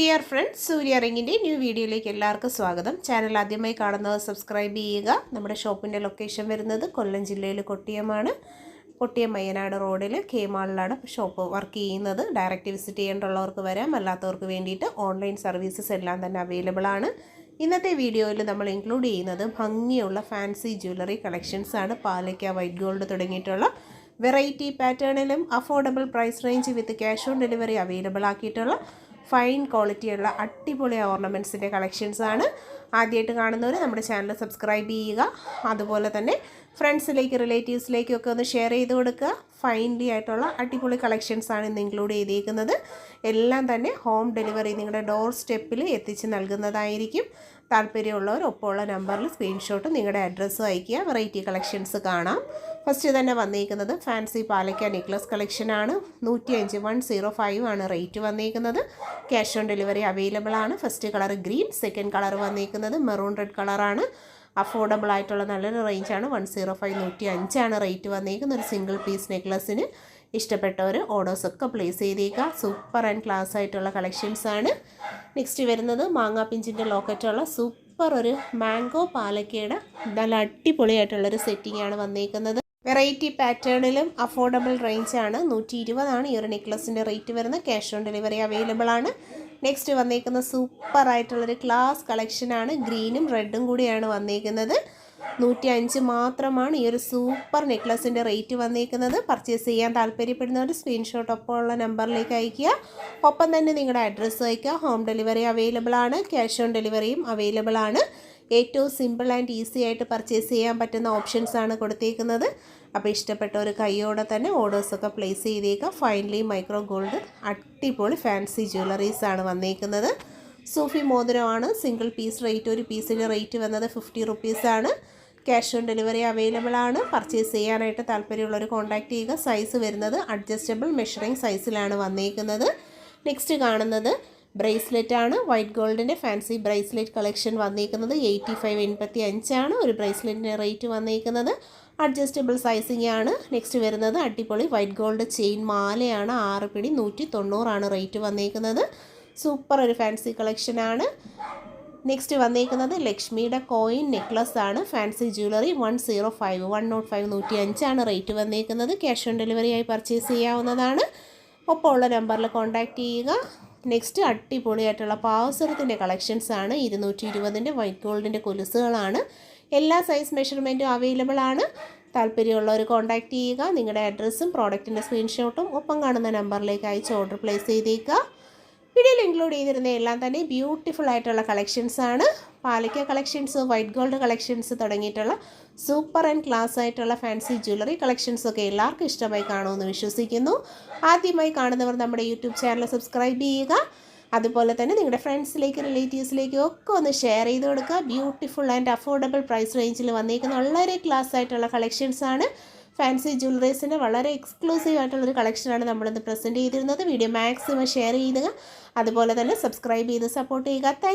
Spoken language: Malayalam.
ഡിയർ ഫ്രണ്ട്സ് സൂര്യ റിങ്ങിന്റെ ന്യൂ വീഡിയോയിലേക്ക് എല്ലാവർക്കും സ്വാഗതം. ചാനൽ ആദ്യമായി കാണുന്നവർ സബ്സ്ക്രൈബ് ചെയ്യുക. നമ്മുടെ ഷോപ്പിന്റെ ലൊക്കേഷൻ വരുന്നത് കൊല്ലം ജില്ലയിൽ കൊട്ടിയമാണ്. കൊട്ടിയം മയ്യനാട് റോഡിൽ കെ മാളിലാണ് ഷോപ്പ് വർക്ക് ചെയ്യുന്നത്. ഡയറക്റ്റ് വിസിറ്റ് ചെയ്യേണ്ടുള്ളവർക്ക് വരാം. അല്ലാത്തവർക്ക് വേണ്ടിയിട്ട് ഓൺലൈൻ സർവീസസ് എല്ലാം തന്നെ അവൈലബിൾ ആണ്. ഇന്നത്തെ വീഡിയോയിൽ നമ്മൾ ഇൻക്ലൂഡ് ചെയ്യുന്നത് ഭംഗിയുള്ള ഫാൻസി ജ്വല്ലറി കളക്ഷൻസ് ആണ്. പാലയ്ക്ക വൈറ്റ് ഗോൾഡ് തുടങ്ങിയിട്ടുള്ള variety പാറ്റേണിലും affordable price range with cash on delivery available ആക്കിയിട്ടുള്ള fine ക്വാളിറ്റിയുള്ള അടിപൊളി ഓർണമെന്റ്സിന്റെ കളക്ഷൻസാണ് ആദ്യമായിട്ട് കാണുന്നവർ നമ്മുടെ ചാനൽ സബ്സ്ക്രൈബ് ചെയ്യുക. അതുപോലെ തന്നെ ഫ്രണ്ട്സിലേക്ക് റിലേറ്റീവ്സിലേക്കും ഒക്കെ ഒന്ന് ഷെയർ ചെയ്ത് കൊടുക്കുക. ഫൈൻലി ആയിട്ടുള്ള അടിപൊളി കളക്ഷൻസാണ് ഇന്ന് ഇൻക്ലൂഡ് ചെയ്തേക്കുന്നത്. എല്ലാം തന്നെ ഹോം ഡെലിവറി നിങ്ങളുടെ ഡോർ സ്റ്റെപ്പിൽ എത്തിച്ച് നൽകുന്നതായിരിക്കും. താല്പര്യമുള്ളവർ ഒപ്പമുള്ള നമ്പറിൽ സ്ക്രീൻഷോട്ട് നിങ്ങളുടെ അഡ്രസ്സും അയയ്ക്കുക. വെറൈറ്റി കളക്ഷൻസ് കാണാം. ഫസ്റ്റ് തന്നെ വന്നിരിക്കുന്നത് ഫാൻസി പാലക്ക നെക്ലസ് കളക്ഷനാണ്. നൂറ്റി അഞ്ച് വൺ സീറോ ഫൈവ് ആണ് റേറ്റ് വന്നിരിക്കുന്നത് ക്യാഷ് ഓൺ ഡെലിവറി അവൈലബിൾ ആണ്. First colour green second colour വന്നിരിക്കുന്നത് മെറൂൺ റെഡ് കളറാണ് അഫോർഡബിൾ ആയിട്ടുള്ള നല്ലൊരു റേഞ്ചാണ് വൺ സീറോ ഫൈവ് നൂറ്റി അഞ്ചാണ് റേറ്റ് വന്നിരിക്കുന്നത് ഒരു സിംഗിൾ പീസ് നെക്ലസിന്. ഇഷ്ടപ്പെട്ടവർ ഓർഡേഴ്സൊക്കെ പ്ലേസ് ചെയ്തേക്കുക. സൂപ്പർ ആൻഡ് ക്ലാസ് ആയിട്ടുള്ള കളക്ഷൻസ് ആണ്. നെക്സ്റ്റ് വരുന്നത് മാങ്ങാ പിഞ്ചിന്റെ ലോക്കറ്റുള്ള സൂപ്പർ ഒരു മാംഗോ പാലക്കയുടെ നല്ല അടിപൊളിയായിട്ടുള്ളൊരു ആണ് വന്നേക്കുന്നത്. വെറൈറ്റി പാറ്റേണിലും അഫോർഡബിൾ റേഞ്ചാണ്. നൂറ്റി ഇരുപതാണ് ഈ ഒരു നെക്ലസിന്റെ റേറ്റ് വരുന്നത്. ക്യാഷ് ഓൺ ഡെലിവറി അവൈലബിൾ ആണ്. നെക്സ്റ്റ് വന്നേക്കുന്ന സൂപ്പർ ആയിട്ടുള്ളൊരു ക്ലാസ് കളക്ഷനാണ്. ഗ്രീനും റെഡും കൂടിയാണ് വന്നേക്കുന്നത്. നൂറ്റി അഞ്ച് മാത്രമാണ് ഈ ഒരു സൂപ്പർ നെക്ലസിന്റെ റേറ്റ് വന്നേക്കുന്നത്. പർച്ചേസ് ചെയ്യാൻ താല്പര്യപ്പെടുന്നവർ സ്ക്രീൻഷോട്ട് ഒപ്പമുള്ള നമ്പറിലേക്ക് അയയ്ക്കുക. ഒപ്പം തന്നെ നിങ്ങളുടെ അഡ്രസ്സ് അയയ്ക്കുക. ഹോം ഡെലിവറി അവൈലബിൾ ആണ്. ക്യാഷ് ഓൺ ഡെലിവറിയും അവൈലബിൾ ആണ്. ഏറ്റവും സിമ്പിൾ ആൻഡ് ഈസി ആയിട്ട് പർച്ചേസ് ചെയ്യാൻ പറ്റുന്ന ഓപ്ഷൻസ് ആണ് കൊടുത്തേക്കുന്നത്. അപ്പോൾ ഇഷ്ടപ്പെട്ട ഒരു കൈയോടെ തന്നെ ഓർഡേഴ്സൊക്കെ പ്ലേസ് ചെയ്തേക്കാം. ഫൈനലി മൈക്രോ ഗോൾഡ് അടിപൊളി ഫാൻസി ജ്വല്ലറീസ് ആണ് വന്നേക്കുന്നത്. സൂഫി മോതിരമാണ്. സിംഗിൾ പീസ് റേറ്റ് ഒരു പീസിന്റെ റേറ്റ് വന്നത് ഫിഫ്റ്റി റുപ്പീസാണ് ക്യാഷ് ഓൺ ഡെലിവറി അവൈലബിൾ ആണ്. പർച്ചേസ് ചെയ്യാനായിട്ട് താല്പര്യമുള്ളവർ കോൺടാക്റ്റ് ചെയ്യുക. സൈസ് വരുന്നത് അഡ്ജസ്റ്റബിൾ മെഷറിംഗ് സൈസിലാണ് വന്നേക്കുന്നത്. നെക്സ്റ്റ് കാണുന്നത് ബ്രേസ്ലെറ്റ് ആണ്. വൈറ്റ് ഗോൾഡിന്റെ ഫാൻസി ബ്രേസ്ലെറ്റ് കളക്ഷൻ വന്നിരിക്കുന്നത് എയ്റ്റി ഫൈവ് എൺപത്തി അഞ്ചാണ് ഒരു ബ്രേസ്ലെറ്റിന്റെ റേറ്റ് വന്നിരിക്കുന്നത് അഡ്ജസ്റ്റബിൾ സൈസിങ് ആണ്. നെക്സ്റ്റ് വരുന്നത് അടിപൊളി വൈറ്റ് ഗോൾഡ് ചെയിൻ മാലയാണ്. ആറ് പിടി നൂറ്റി തൊണ്ണൂറാണ് റേറ്റ് വന്നിരിക്കുന്നത് സൂപ്പർ ഒരു ഫാൻസി കളക്ഷനാണ് നെക്സ്റ്റ് വന്നിരിക്കുന്നത് ലക്ഷ്മിയുടെ കോയിൻ നെക്ലസ് ആണ്. Fancy jewellery one zero five one naught five നൂറ്റി അഞ്ചാണ് റേറ്റ് വന്നിരിക്കുന്നത് ക്യാഷ് ഓൺ ഡെലിവറി ആയി പർച്ചേസ് ചെയ്യാവുന്നതാണ്. ഒപ്പമുള്ള നമ്പറിൽ കോൺടാക്റ്റ് ചെയ്യുക. നെക്സ്റ്റ് അടിപൊളിയായിട്ടുള്ള പാവസരത്തിന്റെ കളക്ഷൻസ് ആണ്. ഇരുന്നൂറ്റി ഇരുപതിന്റെ വൈറ്റ് ഗോൾഡിന്റെ കൊലുസുകളാണ്. എല്ലാ സൈസ് മെഷർമെന്റും അവൈലബിൾ ആണ്. താല്പര്യമുള്ളവർ കോൺടാക്റ്റ് ചെയ്യുക. നിങ്ങളുടെ അഡ്രസ്സും പ്രോഡക്റ്റിന്റെ സ്ക്രീൻഷോട്ടും ഒപ്പം കാണുന്ന നമ്പറിലേക്ക് അയച്ച് ഓർഡർ പ്ലേസ് ചെയ്തേക്കുക. വീഡിയോയിൽ ഇൻക്ലൂഡ് ചെയ്തിരുന്ന എല്ലാം തന്നെ ബ്യൂട്ടിഫുൾ ആയിട്ടുള്ള കളക്ഷൻസ് ആണ്. പാലിക്ക കളക്ഷൻസ് വൈറ്റ് ഗോൾഡ് കളക്ഷൻസ് തുടങ്ങിയിട്ടുള്ള സൂപ്പർ ആൻഡ് ക്ലാസ് ആയിട്ടുള്ള ഫാൻസി ജ്വല്ലറി കളക്ഷൻസ് ഒക്കെ എല്ലാവർക്കും ഇഷ്ടമായി കാണുമെന്ന് വിശ്വസിക്കുന്നു. ആദ്യമായി കാണുന്നവർ നമ്മുടെ യൂട്യൂബ് ചാനൽ സബ്സ്ക്രൈബ് ചെയ്യുക. അതുപോലെ തന്നെ നിങ്ങളുടെ ഫ്രണ്ട്സിലേക്ക് റിലേറ്റീവ്സിലേക്കും ഒക്കെ ഒന്ന് ഷെയർ ചെയ്ത് കൊടുക്കുക. ബ്യൂട്ടിഫുൾ ആൻഡ് അഫോർഡബിൾ പ്രൈസ് റേഞ്ചിൽ വന്നേക്കുന്ന വളരെ ക്ലാസ് ആയിട്ടുള്ള കളക്ഷൻസ് ആണ്. ഫാൻസി ജ്വല്ലറീസിന്റെ വളരെ എക്സ്ക്ലൂസീവ് ആയിട്ടുള്ളൊരു കളക്ഷനാണ് നമ്മളിന്ന് പ്രസന്റ് ചെയ്തിരുന്നത്. വീഡിയോ മാക്സിമം ഷെയർ ചെയ്യുക. അതുപോലെ തന്നെ സബ്സ്ക്രൈബ് ചെയ്ത് സപ്പോർട്ട് ചെയ്യുക.